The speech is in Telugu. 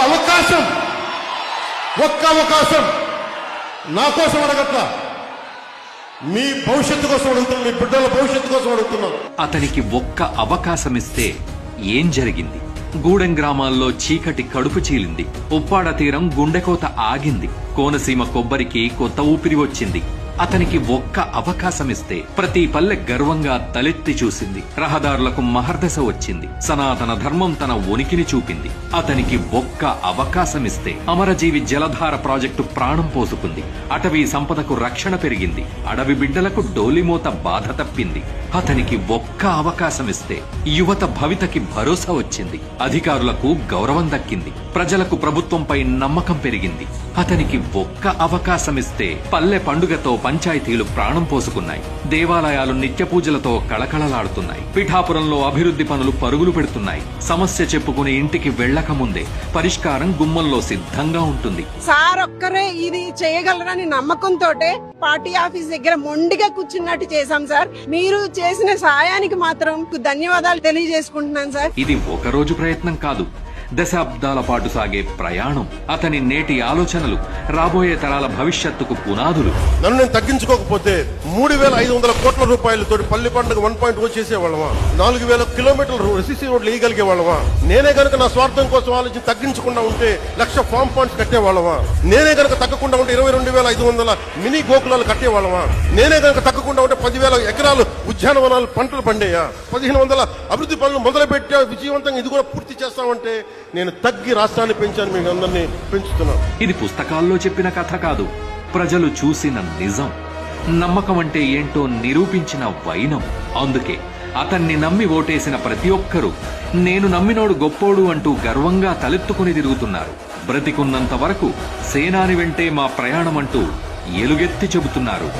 అవకాశం ఒక్క అవకాశం నా కోసం అడగట్లా. మీ భవిష్యత్తు కోసం అడుగుతున్నాను మీ బిడ్డల భవిష్యత్తు కోసం అడుగుతున్నాను. అతనికి ఒక్క అవకాశం ఇస్తే ఏం జరిగింది? గూడెం గ్రామాల్లో చీకటి కడుపు చీలింది. ఉప్పాడ తీరం గుండెకోత ఆగింది. కోనసీమ కొబ్బరికి కొత్త ఊపిరి వచ్చింది. అతనికి ఒక్క అవకాశమిస్తే ప్రతి పల్లె గర్వంగా తలెత్తి చూసింది. రహదారులకు మహర్దశ వచ్చింది. సనాతన ధర్మం తన ఉనికిని చూపింది. అతనికి ఒక్క అవకాశమిస్తే అమరజీవి జలధార ప్రాజెక్టు ప్రాణం పోసుకుంది. అటవీ సంపదకు రక్షణ పెరిగింది. అడవి బిడ్డలకు డోలిమోత బాధ తప్పింది. అతనికి ఒక్క అవకాశమిస్తే యువత భవితకి భరోసా వచ్చింది. అధికారులకు గౌరవం దక్కింది. ప్రజలకు ప్రభుత్వంపై నమ్మకం పెరిగింది. అతనికి ఒక్క అవకాశమిస్తే పల్లె పండుగతో పంచాయతీలు ప్రాణం పోసుకున్నాయి. దేవాలయాలు నిత్య పూజలతో కళకళలాడుతున్నాయి. పిఠాపురంలో అభివృద్ధి పనులు పరుగులు పెడుతున్నాయి. సమస్య చెప్పుకుని ఇంటికి వెళ్ళక ముందే పరిష్కారం గుమ్మంలో సిద్ధంగా ఉంటుంది. సార్ ఒక్కరే ఇది చేయగలరని నమ్మకంతో పార్టీ ఆఫీస్ దగ్గర మొండిగా కూర్చున్నట్టు చేశాం సార్. మీరు చేసిన సాయానికి మాత్రం ధన్యవాదాలు తెలియజేసుకుంటున్నాను సార్. ఇది ఒక రోజు ప్రయత్నం కాదు. దశాబ్దాల పాటు సాగే ప్రయాణం అతని నేటి ఆలోచనలు రాబోయే తరాల భవిష్యత్తుకు పునాదులు. నన్ను నేను తగ్గించుకోకపోతే మూడు వేల ఐదు వందల కోట్ల రూపాయలతో పల్లి పండుగ వన్ పాయింట్ ఓ చేసేవాళ్ళమా? నాలుగు వేల కిలోమీటర్ల ఎస్సీ రోడ్లు వేయగలిగే వాళ్ళమా నేనే గనుక నా స్వార్థం కోసం ఆలోచించి తగ్గించకుండా ఉంటే లక్ష ఫామ్ పాయింట్స్ కట్టేవాళ్ళమా? నేనే గనుక తగ్గకుండా ఉంటే ఇరవై రెండు వేల ఐదు వందల మినీ గోకులాలు కట్టేవాళ్ళమా? నేనే గనుక తగ్గకుండా ఉంటే పదివేల ఎకరాలు ఉద్యానవనాలు పంటలు పండేయా? పదిహేను వందల అభివృద్ధి పనులు మొదలు పెట్టా విజయవంతంగా ఇది కూడా పూర్తి చేస్తామంటే నేను తగ్గి రాష్ట్రాన్ని పెంచాను మీకు అందరినీ పెంచుతున్నాను. ఇది పుస్తకాల్లో చెప్పిన కథ కాదు. ప్రజలు చూసిన నిజం. నమ్మకం అంటే ఏంటో నిరూపించిన వైనం. అందుకే అతన్ని నమ్మి ఓటేసిన ప్రతి ఒక్కరూ నేను నమ్మినోడు గొప్పోడు అంటూ గర్వంగా తలెత్తుకుని తిరుగుతున్నారు. బ్రతికున్నంత వరకు సేనాని వెంటే మా ప్రయాణం అంటూ ఎలుగెత్తి చెబుతున్నారు.